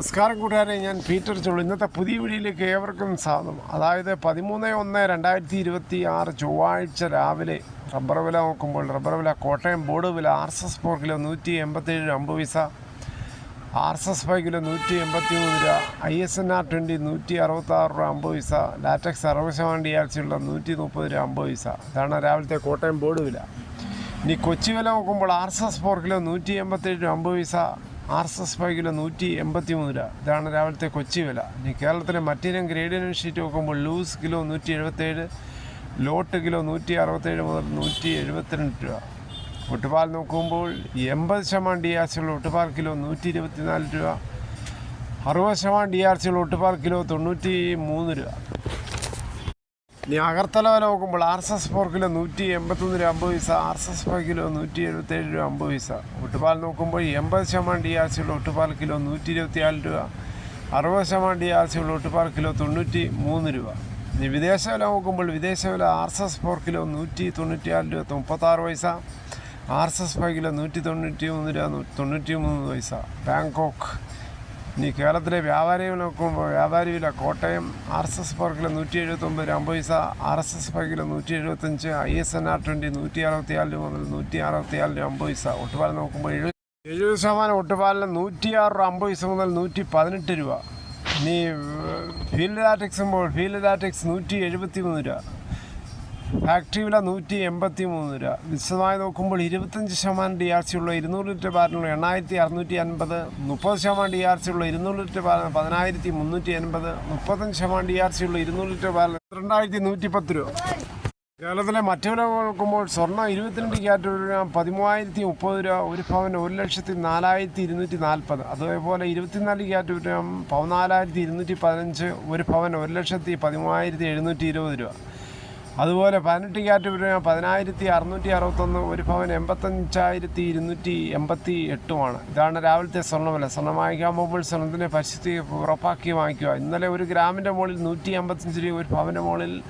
നമസ്കാരം കൂട്ടുകാരെ ഞാൻ പീറ്റർ ചുള്ളു ഇന്നത്തെ പുതിയ വീഡിയോയിലേക്ക് ഏവർക്കും സ്വാഗതം. അതായത് പതിമൂന്ന് ഒന്ന് രണ്ടായിരത്തി ഇരുപത്തി ആറ് ചൊവ്വാഴ്ച രാവിലെ റബ്ബർ വില നോക്കുമ്പോൾ റബ്ബർ വില കോട്ടയം ബോർഡ് വില R S S four kilo നൂറ്റി എൺപത്തേഴ് അമ്പത് പൈസ R S S five kilo നൂറ്റി എൺപത്തി മൂന്ന് രൂപ I S N R twenty നൂറ്റി അറുപത്താറ് രൂപ അമ്പത് പൈസ ലാറ്റക്സ് അറുപത് ശതമാനം ഡി ആർ സി ഉള്ള നൂറ്റി മുപ്പത് രൂപ അമ്പത് പൈസ. ഇതാണ് രാവിലത്തെ കോട്ടയം ബോർഡ് വില. ഇനി കൊച്ചി വില നോക്കുമ്പോൾ R S S four kilo നൂറ്റി എൺപത്തേഴ് രൂപ അമ്പത് പൈസ R S S five kilo നൂറ്റി എൺപത്തി മൂന്ന് രൂപ. ഇതാണ് രാവിലത്തെ കൊച്ചി വില. ഇനി കേരളത്തിലെ മറ്റിനം ഗ്രേഡിനും ഷീറ്റ് നോക്കുമ്പോൾ ലൂസ് കിലോ നൂറ്റി എഴുപത്തേഴ് ലോട്ട് കിലോ നൂറ്റി അറുപത്തേഴ് മുതൽ നൂറ്റി എഴുപത്തിരണ്ട് രൂപ. ഒട്ടുപാൽ നോക്കുമ്പോൾ എൺപത് ശതമാനം ഡി ആർ സിയുള്ള ഒട്ടുപാൽ കിലോ നൂറ്റി ഇരുപത്തിനാല് രൂപ. അറുപത് ശതമാനം ഡി ആർ സിയുള്ള ഒട്ടുപാൽ കിലോ തൊണ്ണൂറ്റി മൂന്ന് രൂപ. ഇനി അകർത്തല വില നോക്കുമ്പോൾ R S S four kilo നൂറ്റി എൺപത്തൊന്ന് രൂപ അമ്പത് പൈസ R S S five kilo നൂറ്റി എഴുപത്തേഴ് രൂപ അമ്പത് പൈസ. ഒട്ടുപാൽ നോക്കുമ്പോൾ എൺപത് ശതമാനം ഡി ആർ ഒട്ടുപാൽ കിലോ നൂറ്റി ഇരുപത്തിനാല് രൂപ അറുപത് ശതമാനം ഡി ആർ ഒട്ടുപാൽ കിലോ തൊണ്ണൂറ്റി മൂന്ന് രൂപ. ഇനി വിദേശ വില നോക്കുമ്പോൾ വിദേശ വില R S S four kilo നൂറ്റി തൊണ്ണൂറ്റിനാല് രൂപ മുപ്പത്താറ് പൈസ R S S five kilo നൂറ്റി തൊണ്ണൂറ്റി മൂന്ന് രൂപ തൊണ്ണൂറ്റി മൂന്ന് പൈസ. ബാങ്കോക്ക് ഇനി കേരളത്തിലെ വ്യാപാരികൾ നോക്കുമ്പോൾ വ്യാപാരി വില കോട്ടയം ആർ എസ് എസ് പാർക്കിൽ നൂറ്റി എഴുപത്തൊമ്പത് രൂപ പൈസ ആർ എസ് എസ് പാർക്കിൽ നൂറ്റി എഴുപത്തഞ്ച് I S N R twenty നൂറ്റി അറുപത്തിയാൽ രൂപ മുതൽ നൂറ്റി അറുപത്തിയാൽ രൂപ പൈസ ഒട്ടുപാലം നോക്കുമ്പോൾ എഴുപത് എഴുപത് ശതമാനം ഒട്ടുപാലിന് നൂറ്റിയാറ് രൂപ അമ്പത് പൈസ മുതൽ നൂറ്റി പതിനെട്ട് രൂപ. ഇനി ഫീൽഡ് ലാറ്റക്സുമ്പോൾ ഫീൽഡ് ലാറ്റക്സ് നൂറ്റി എഴുപത്തി മൂന്ന് രൂപ. ഫാക്ടറി വില നൂറ്റി എൺപത്തി മൂന്ന് രൂപ. വിശദമായി നോക്കുമ്പോൾ ഇരുപത്തഞ്ച് ശതമാനം ഡി ആർ സി ഉള്ള ഇരുന്നൂറ് ലിറ്റർ ബാരനുള്ള എണ്ണായിരത്തി അറുന്നൂറ്റി അൻപത് മുപ്പത് ശതമാനം ഡി ആർ സി ഉള്ള ഇരുന്നൂറ് ലിറ്റർ ബാരൽ പതിനായിരത്തി മുന്നൂറ്റി എൺപത് മുപ്പത്തഞ്ച് ശതമാനം ഡി ആർ സി ഉള്ള ഇരുന്നൂറ് ലിറ്റർ ബാരൽ രണ്ടായിരത്തി നൂറ്റി പത്ത് രൂപ. കേരളത്തിലെ മറ്റു വില നോക്കുമ്പോൾ സ്വർണം ഇരുപത്തിരണ്ട് ക്യാരറ്റ് രൂപ പതിമൂവായിരത്തി മുപ്പത് രൂപ ഒരു പവന് ഒരു ലക്ഷത്തി നാലായിരത്തി ഇരുന്നൂറ്റി നാൽപ്പത്. അതേപോലെ ഇരുപത്തിനാല് ക്യാരറ്റ് രൂപ പതിനാലായിരത്തി ഇരുന്നൂറ്റി പതിനഞ്ച് ഒരു പവൻ ഒരു ലക്ഷത്തി പതിമൂവായിരത്തി എഴുന്നൂറ്റി ഇരുപത് രൂപ. അതുപോലെ പതിനെട്ട് രൂപ പതിനായിരത്തി അറുന്നൂറ്റി അറുപത്തൊന്ന് ഒരു ഭവൻ എൺപത്തഞ്ചായിരത്തി ഇരുന്നൂറ്റി എൺപത്തി എട്ടുമാണ് ഇതാണ് രാവിലത്തെ സ്വർണവില. സ്വർണം വാങ്ങിക്കാൻ പോകുമ്പോൾ സ്വർണത്തിന്റെ പരിസ്ഥിതി ഉറപ്പാക്കി വാങ്ങിക്കുക. ഇന്നലെ ഒരു ഗ്രാമിന്റെ മുകളിൽ നൂറ്റി അമ്പത്തഞ്ച് രൂപ ഒരു ഭവന്റെ മുകളിൽ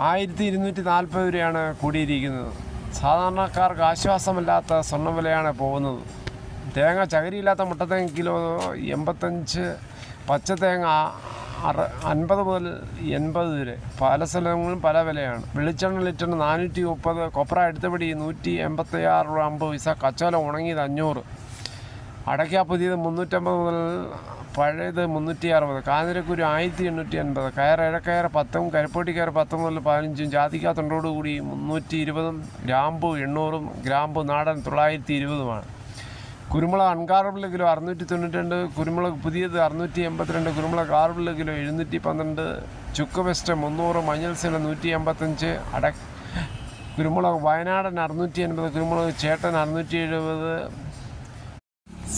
ആയിരത്തി ഇരുന്നൂറ്റി നാൽപ്പത് രൂപയാണ് കൂടിയിരിക്കുന്നത്. സാധാരണക്കാർക്ക് ആശ്വാസമില്ലാത്ത സ്വർണവിലയാണ് പോകുന്നത്. തേങ്ങ ചകരിയില്ലാത്ത മുട്ടത്തേങ്ങ കിലോ എൺപത്തഞ്ച് പച്ചത്തേങ്ങ അറ അൻപത് മുതൽ എൺപത് വരെ. പല സ്ഥലങ്ങളിലും പല വിലയാണ്. വെളിച്ചെണ്ണ ലിറ്ററിന് നാനൂറ്റി മുപ്പത് കൊപ്ര എടുത്തപടി നൂറ്റി എൺപത്തി ആറ് രൂപ അമ്പത് പൈസ കച്ചോല ഉണങ്ങിയത് അഞ്ഞൂറ്. അടയ്ക്ക പുതിയത് മുന്നൂറ്റമ്പത് മുതൽ പഴയത് മുന്നൂറ്റി അറുപത്. കാഞ്ഞിരക്കുരു ആയിരത്തി എണ്ണൂറ്റി അൻപത് കയർ ഇഴക്കയർ പത്തും കരിപ്പോട്ടി കയർ പത്ത് മുതൽ പതിനഞ്ചും. ജാതിക്ക തൊണ്ടോട് കൂടി മുന്നൂറ്റി ഇരുപതും ഗ്രാമ്പു എണ്ണൂറും ഗ്രാമ്പു നാടൻ തൊള്ളായിരത്തി ഇരുപതുമാണ്. കുരുമുളക് അൺകാർബിൾ കിലോ അറുന്നൂറ്റി തൊണ്ണൂറ്റി രണ്ട് കുരുമുളക് പുതിയത് അറുന്നൂറ്റി എൺപത്തിരണ്ട് കുരുമുളക് കാർബിൾ കിലോ എഴുന്നൂറ്റി പന്ത്രണ്ട് ചുക്ക് വെസ്റ്റ് മുന്നൂറ് മഞ്ഞൾ സിന നൂറ്റി എൺപത്തഞ്ച് അട കുരുമുളക് വയനാടൻ അറുന്നൂറ്റി എൺപത് കുരുമുളക് ചേട്ടൻ അറുന്നൂറ്റി എഴുപത്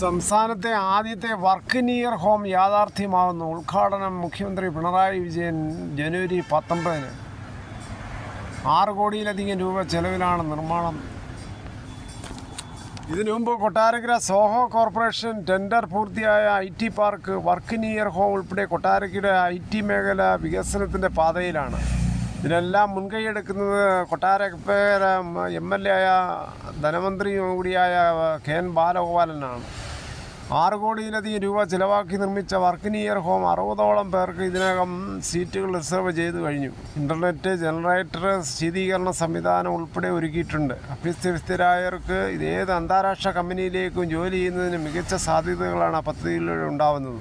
സംസ്ഥാനത്തെ ആദ്യത്തെ വർക്ക് നിയർ ഹോം യാഥാർത്ഥ്യമാവുന്ന ഉദ്ഘാടനം മുഖ്യമന്ത്രി പിണറായി വിജയൻ ജനുവരി പത്തൊമ്പതിന്. ആറ് കോടിയിലധികം രൂപ ചെലവിലാണ് നിർമ്മാണം ഇതിനു മുമ്പ് കൊട്ടാരക്കര സോഹോ കോർപ്പറേഷൻ ടെൻഡർ പൂർത്തിയായ I T park work near home ഉൾപ്പെടെ കൊട്ടാരക്കര ഐ ടി മേഖല വികസനത്തിന്റെ പാതയിലാണ്. ഇതിനെല്ലാം മുൻകൈയെടുക്കുന്നത് കൊട്ടാരക്കര എം എൽ എ ആയ ധനമന്ത്രിയും കൂടിയായ കെ എൻ ബാലഗോപാലനാണ്. ആറ് കോടിയിലധികം രൂപ ചിലവാക്കി നിർമ്മിച്ച വർക്കിനിയർ ഹോം അറുപതോളം പേർക്ക് ഇതിനകം സീറ്റുകൾ റിസർവ് ചെയ്തു കഴിഞ്ഞു. ഇന്റർനെറ്റ് ജനറേറ്റർ ശീതീകരണ സംവിധാനം ഉൾപ്പെടെ ഒരുക്കിയിട്ടുണ്ട്. അഭ്യസ്തവിസ്തരായവർക്ക് ഇത് ഏത് അന്താരാഷ്ട്ര കമ്പനിയിലേക്കും ജോലി ചെയ്യുന്നതിന് മികച്ച സാധ്യതകളാണ് പദ്ധതിയിലൂടെ ഉണ്ടാവുന്നത്.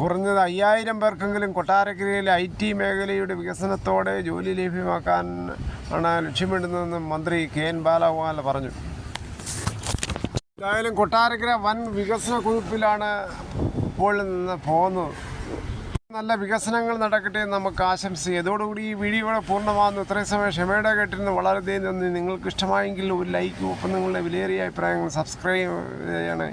കുറഞ്ഞത് അയ്യായിരം പേർക്കെങ്കിലും കൊട്ടാരക്കരയിലെ ഐ ടി മേഖലയുടെ വികസനത്തോടെ ജോലി ലഭ്യമാക്കാൻ ആണ് ലക്ഷ്യമിടുന്നതെന്ന് മന്ത്രി കെ എൻ ബാലഗോപാൽ പറഞ്ഞു. എന്തായാലും കൊട്ടാരക്കര വൻ വികസന കുതിപ്പിലാണ് ഇപ്പോൾ നിന്ന് പോകുന്നത്. നല്ല വികസനങ്ങൾ നടക്കട്ടെ നമുക്ക് ആശംസിക്കാം ഇതോടുകൂടി ഈ വീഡിയോ പൂർണമാകുന്നു. ഇത്രയും സമയം ക്ഷമയുടെ കേട്ടിരുന്ന് വളരെയധികം നന്ദി. നിങ്ങൾക്ക് ഇഷ്ടമായെങ്കിൽ ഒരു ലൈക്കും ഒപ്പം നിങ്ങളുടെ വിലയേറിയ അഭിപ്രായങ്ങൾ സബ്സ്ക്രൈബ് ചെയ്യണേ.